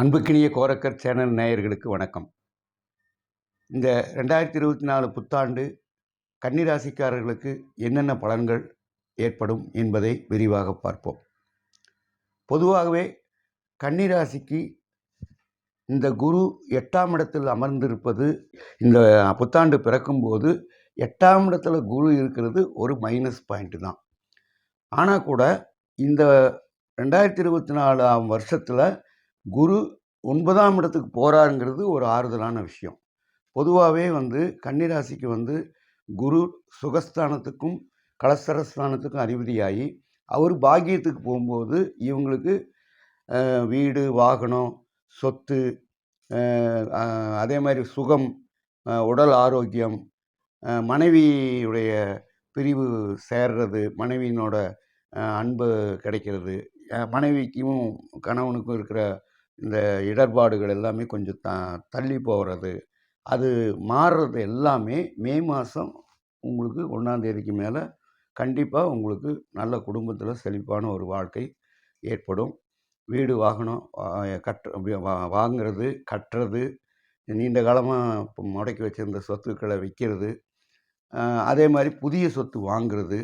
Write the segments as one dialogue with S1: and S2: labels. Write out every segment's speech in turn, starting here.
S1: அன்புக்கினிய Gorakkar channel நேயர்களுக்கு வணக்கம். இந்த ரெண்டாயிரத்தி இருபத்தி நாலு புத்தாண்டு கன்னிராசிக்காரர்களுக்கு என்னென்ன பலன்கள் ஏற்படும் என்பதை விரிவாக பார்ப்போம். பொதுவாகவே கன்னிராசிக்கு இந்த குரு எட்டாம் இடத்தில் அமர்ந்திருப்பது இந்த புத்தாண்டு பிறக்கும்போது எட்டாம் இடத்துல குரு இருக்கிறது ஒரு மைனஸ் பாயிண்ட்டு தான். ஆனால் கூட இந்த ரெண்டாயிரத்தி இருபத்தி நாலாம் வருஷத்தில் குரு ஒன்பதாம் இடத்துக்கு போகிறாருங்கிறது ஒரு ஆறுதலான விஷயம். பொதுவாகவே வந்து கன்னிராசிக்கு வந்து குரு சுகஸ்தானத்துக்கும் கலஸ்தரஸ்தானத்துக்கும் அதிபதியாகி அவர் பாக்கியத்துக்கு போகும்போது இவங்களுக்கு வீடு வாகனம் சொத்து அதே மாதிரி சுகம் உடல் ஆரோக்கியம் மனைவியுடைய பிரிவு சேர்றது மனைவியினோட அன்பு கிடைக்கிறது மனைவிக்கும் கணவனுக்கும் இருக்கிற இந்த இடர்பாடுகள் எல்லாமே கொஞ்சம் த தள்ளி போகிறது அது மாறுறது எல்லாமே மே மாதம் உங்களுக்கு ஒன்றாந்தேதிக்கு மேலே கண்டிப்பாக உங்களுக்கு நல்ல குடும்பத்தில் செழிப்பான ஒரு வாழ்க்கை ஏற்படும். வீடு வாகனம் வா- கட்ட வா- கட்டுறது நீண்ட காலமாக முடக்கி வச்சிருந்த சொத்துக்களை விற்கிறது அதே மாதிரி புதிய சொத்து வாங்குறது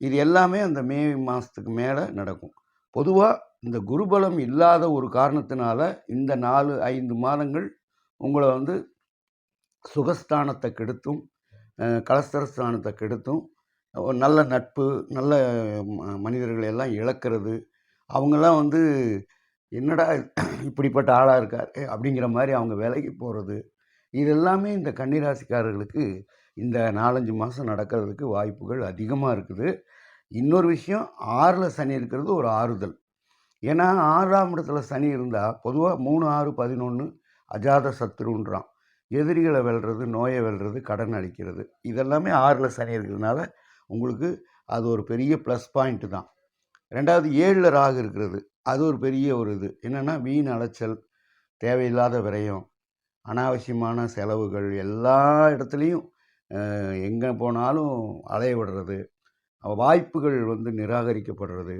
S1: இது எல்லாமே அந்த மே மாதத்துக்கு மேலே நடக்கும். பொதுவாக இந்த குருபலம் இல்லாத ஒரு காரணத்தினால இந்த நாலு ஐந்து மாதங்கள் உங்களை வந்து சுகஸ்தானத்தை கெடுத்தும் கலஸ்தரஸ்தானத்தை கெடுத்தும் நல்ல நட்பு நல்ல ம- மனிதர்களை எல்லாம் இழக்கிறது. அவங்கெல்லாம் வந்து என்னடா இப்படிப்பட்ட ஆளாக இருக்கார். அப்படிங்கிற மாதிரி அவங்க வேலைக்கு போகிறது இது எல்லாமே இந்த கன்னிராசிக்காரர்களுக்கு இந்த நாலஞ்சு மாதம் நடக்கிறதுக்கு வாய்ப்புகள் அதிகமாக இருக்குது. இன்னொரு விஷயம் ஆறில் சனி இருக்கிறது ஒரு ஆறுதல். ஏன்னா ஆறாம் இடத்துல சனி இருந்தால் பொதுவாக மூணு ஆறு பதினொன்று அஜாத சத்துருன்றான் எதிரிகளை வெல்றது நோயை வெல்றது கடன் அளிக்கிறது. இதெல்லாமே ஆறில் சனி இருக்கிறதுனால உங்களுக்கு அது ஒரு பெரிய ப்ளஸ் பாயிண்ட்டு தான். ரெண்டாவது ஏழில் ராகு இருக்கிறது. அது ஒரு பெரிய ஒரு இது. என்னென்னா வீண் அலைச்சல் தேவையில்லாத விரயம் அனாவசியமான செலவுகள் எல்லா இடத்துலையும் எங்கே போனாலும் அலைய விடுறது வாய்ப்புகள் வந்து நிராகரிக்கப்படுறது.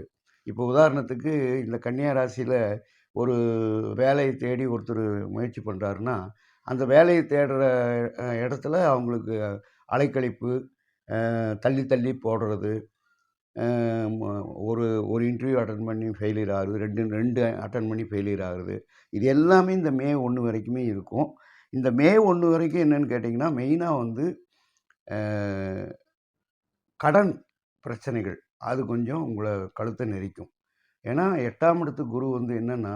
S1: இப்போ உதாரணத்துக்கு இந்த கன்னியா ராசியில் ஒரு வேலையை தேடி ஒருத்தர் முயற்சி பண்ணுறாருன்னா அந்த வேலையை தேடுற இடத்துல அவங்களுக்கு அலைக்கழிப்பு தள்ளி தள்ளி போடுறது ஒரு ஒரு இன்டர்வியூ அட்டன் பண்ணி ஃபெயிலியர் ஆகுது ரெண்டு ரெண்டு அட்டன் பண்ணி ஃபெயிலியர் ஆகுது. இது எல்லாமே இந்த மே ஒன்று வரைக்குமே இருக்கும். இந்த மே ஒன்று வரைக்கும் என்னென்னு கேட்டிங்கன்னா மெயினாக வந்து கடன் பிரச்சனைகள். அது கொஞ்சம் உங்களை கழுத்தை நெரிக்கும். ஏன்னா எட்டாம் இடத்து குரு வந்து என்னென்னா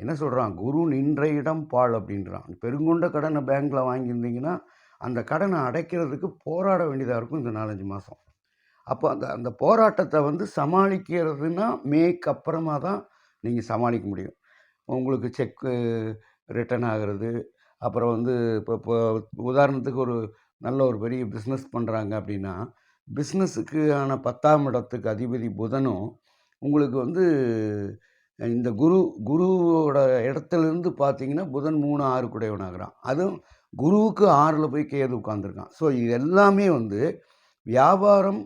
S1: என்ன சொல்கிறான் குரு நின்ற இடம் பாழ் அப்படின்றான். பெருங்கொண்ட கடனை பேங்க்கில் வாங்கியிருந்தீங்கன்னா அந்த கடனை அடைக்கிறதுக்கு போராட வேண்டியதாக இருக்கும் இந்த நாலஞ்சு மாதம் அப்போ அந்த அந்த போராட்டத்தை வந்து சமாளிக்கிறதுனா மேக்கு அப்புறமா தான் நீங்கள் சமாளிக்க முடியும். உங்களுக்கு செக்கு ரிட்டர்ன் ஆகிறது அப்புறம் வந்து இப்போ இப்போ உதாரணத்துக்கு ஒரு நல்ல ஒரு பெரிய பிஸ்னஸ் பண்ணுறாங்க அப்படின்னா பிஸ்னஸுக்கான பத்தாம் இடத்துக்கு அதிபதி புதனும் உங்களுக்கு வந்து இந்த குரு குருவோட இடத்துலேருந்து பார்த்தீங்கன்னா புதன் மூணு ஆறு குடையவனாகிறான். அதுவும் குருவுக்கு ஆறில் போய் கேது உட்காந்துருக்கான் ஸோ இது எல்லாமே வந்து வியாபாரம்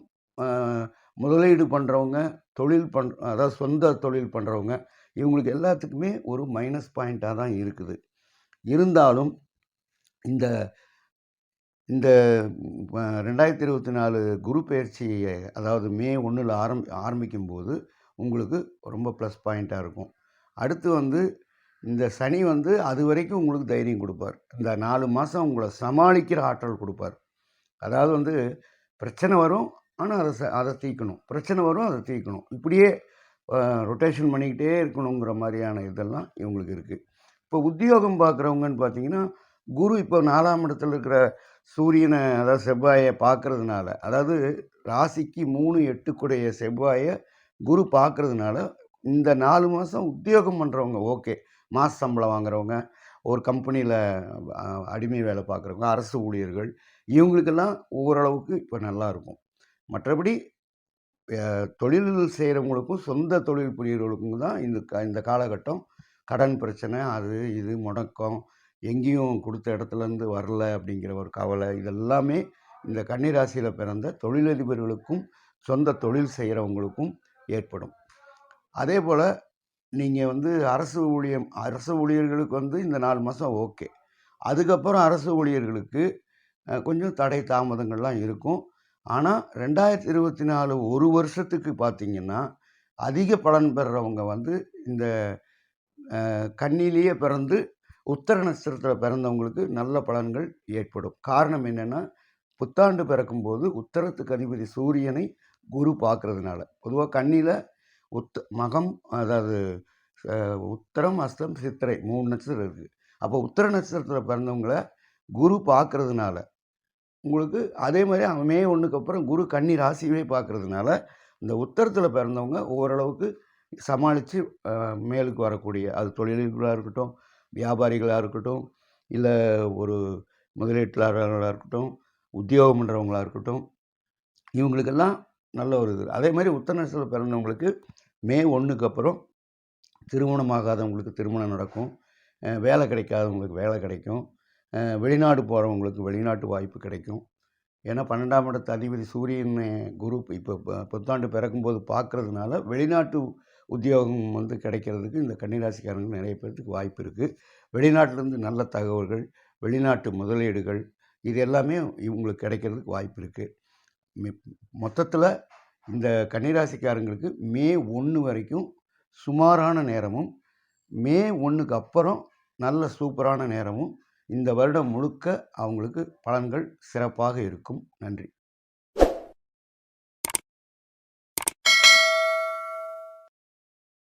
S1: முதலீடு பண்ணுறவங்க தொழில் பண் அதாவது சொந்த தொழில் பண்ணுறவங்க இவங்களுக்கு எல்லாத்துக்குமே ஒரு மைனஸ் பாயிண்ட்டாக தான் இருக்குது. இருந்தாலும் இந்த இந்த ரெண்டாயிரத்தி இருபத்தி நாலு குரு பயிற்சி அதாவது மே ஒன்றில் ஆரம் ஆரம்பிக்கும் போது உங்களுக்கு ரொம்ப ப்ளஸ் பாயிண்ட்டாக இருக்கும். அடுத்து வந்து இந்த சனி வந்து அது வரைக்கும் உங்களுக்கு தைரியம் கொடுப்பார். இந்த நாலு மாதம் உங்களை சமாளிக்கிற ஆற்றல் கொடுப்பார். அதாவது வந்து பிரச்சனை வரும் ஆனால் அதை ச- அதை தீர்க்கணும். பிரச்சனை வரும் அதை தீர்க்கணும். இப்படியே ரொட்டேஷன் பண்ணிக்கிட்டே இருக்கணுங்கிற மாதிரியான இதெல்லாம் இவங்களுக்கு இருக்குது இப்போ உத்தியோகம் பார்க்குறவங்கன்னு பார்த்தீங்கன்னா குரு இப்போ நாலாம் இடத்துல இருக்கிற சூரியனை அதாவது செவ்வாயை பார்க்கறதுனால அதாவது ராசிக்கு மூணு எட்டுக்குடைய செவ்வாயை குரு பார்க்கறதுனால இந்த நாலு மாதம் உத்தியோகம் பண்ணுறவங்க ஓகே. மாத சம்பளம் வாங்குறவங்க ஒரு கம்பெனியில் அடிமை வேலை பார்க்குறவங்க அரசு ஊழியர்கள் இவங்களுக்கெல்லாம் ஓரளவுக்கு இப்போ நல்லா இருக்கும். மற்றபடி தொழில் செய்கிறவங்களுக்கும் சொந்த தொழில் புரியவர்களுக்கும் தான் இந்த க- இந்த காலகட்டம் கடன் பிரச்சனை அது இது முடக்கம் எங்கேயும் கொடுத்த இடத்துலேருந்து வரல அப்படிங்கிற ஒரு கவலை இதெல்லாமே இந்த கன்னிராசியில் பிறந்த தொழிலதிபர்களுக்கும் சொந்த தொழில் செய்கிறவங்களுக்கும் ஏற்படும். அதே போல் நீங்கள் வந்து அரசு ஊழியம் அரசு ஊழியர்களுக்கு வந்து இந்த நாலு மாதம் ஓகே. அதுக்கப்புறம் அரசு ஊழியர்களுக்கு கொஞ்சம் தடை தாமதங்கள்லாம் இருக்கும். ஆனால் ரெண்டாயிரத்தி இருபத்தி நாலு ஒரு வருஷத்துக்கு பார்த்தீங்கன்னா அதிக பலன் பெறுறவங்க வந்து இந்த கண்ணிலேயே பிறந்து உத்தர நட்சத்திரத்தில் பிறந்தவங்களுக்கு நல்ல பலன்கள் ஏற்படும். காரணம் என்னென்னா புத்தாண்டு பிறக்கும்போது உத்தரத்துக்கு அதிபதி சூரியனை குரு பார்க்கறதுனால. பொதுவாக கண்ணியில் உத்த மகம் அதாவது உத்தரம் அஸ்தம் சித்திரை மூணு நட்சத்திரம் இருக்குது அப்போ உத்தர நட்சத்திரத்தில் பிறந்தவங்கள குரு பார்க்கறதுனால உங்களுக்கு அதே மாதிரி அவன் மே ஒன்றுக்கு அப்புறம் குரு கன்னி ராசியவே பார்க்கறதுனால இந்த உத்தரத்தில் பிறந்தவங்க ஓரளவுக்கு சமாளித்து மேலுக்கு வரக்கூடிய அது தொழில்களாக இருக்கட்டும் வியாபாரிகளாக இருக்கட்டும் இல்லை ஒரு முதலீட்டாளர்களாக இருக்கட்டும் உத்தியோகம் பண்ணுறவங்களாக இருக்கட்டும் இவங்களுக்கெல்லாம் நல்ல ஒரு இது. அதே மாதிரி உத்தர நட்சத்திரத்தில் பிறந்தவங்களுக்கு மே ஒன்றுக்கு அப்புறம் திருமணமாகாதவங்களுக்கு திருமணம் நடக்கும். வேலை கிடைக்காதவங்களுக்கு வேலை கிடைக்கும். வெளிநாடு போகிறவங்களுக்கு வெளிநாட்டு வாய்ப்பு கிடைக்கும். ஏன்னா பன்னெண்டாம் இடத்து அதிபதி சூரியன் குரூப் இப்போ புத்தாண்டு பிறக்கும்போது பார்க்கறதுனால வெளிநாட்டு உத்தியோகம் வந்து கிடைக்கிறதுக்கு இந்த கன்னிராசிக்காரங்க நிறைய பேர்த்துக்கு வாய்ப்பு இருக்குது வெளிநாட்டிலேருந்து நல்ல தகவல்கள் வெளிநாட்டு முதலீடுகள் இது எல்லாமே இவங்களுக்கு கிடைக்கிறதுக்கு வாய்ப்பு இருக்குது மொத்தத்தில் இந்த கன்னிராசிக்காரங்களுக்கு மே ஒன்று வரைக்கும் சுமாரான நேரமும் மே ஒன்றுக்கு அப்புறம் நல்ல சூப்பரான நேரமும் இந்த வருடம் முழுக்க அவங்களுக்கு பலன்கள் சிறப்பாக இருக்கும். நன்றி.